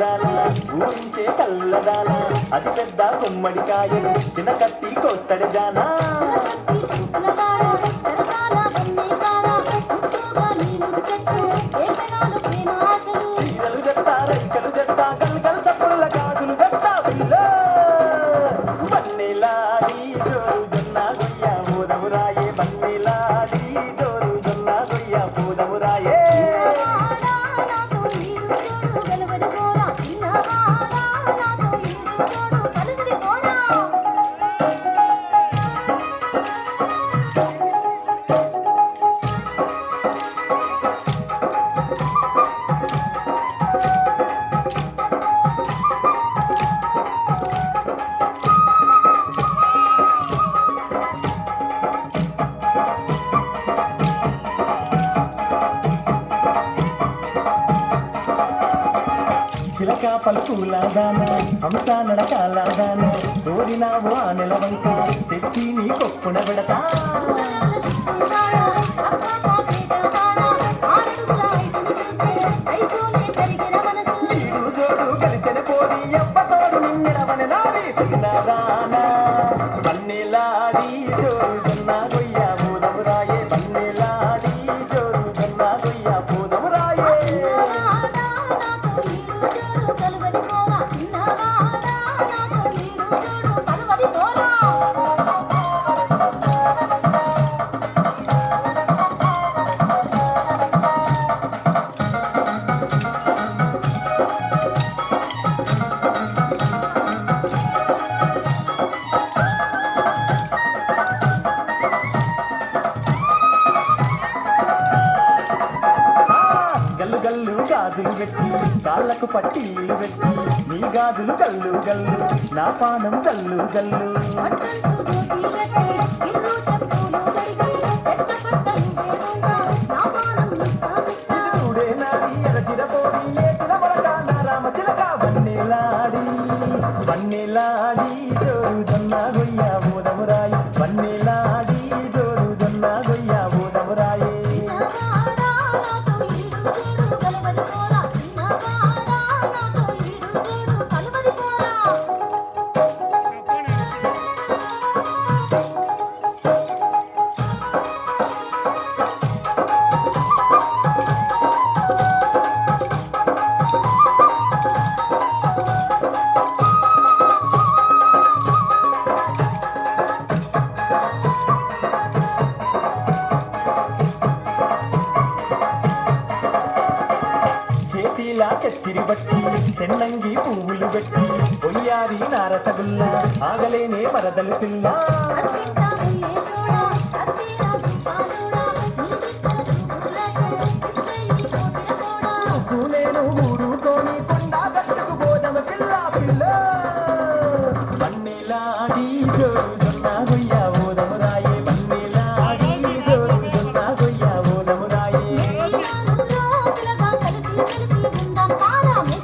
నడుముదాల ఊరించే కల్లదాల అతి పెద్ద గుమ్మడికాయలు చిన్న కత్తి కొత్తడి జానా చిలక పలుకులాదాన హంస నడకాలాదాన తోడినావు ఆ నెల నెలవంక తెచ్చి నీ కొప్పున పెడతా. ఈడు పెట్టి కాళ్ళకు పట్టీలు పెట్టి నీ గాజులు గల్లు గల్లు నా పానం గల్లు గల్లు. ఇలా చెత్తిరి బట్టి చెన్నంగి పువ్వులు పెట్టి పొయ్యారి నారసగుల్ల ఆగలేనే మరదలు పిల్ల నేను గట్టుకు పోదమ పిల్ల. పిల్ల జొన్న Tantara,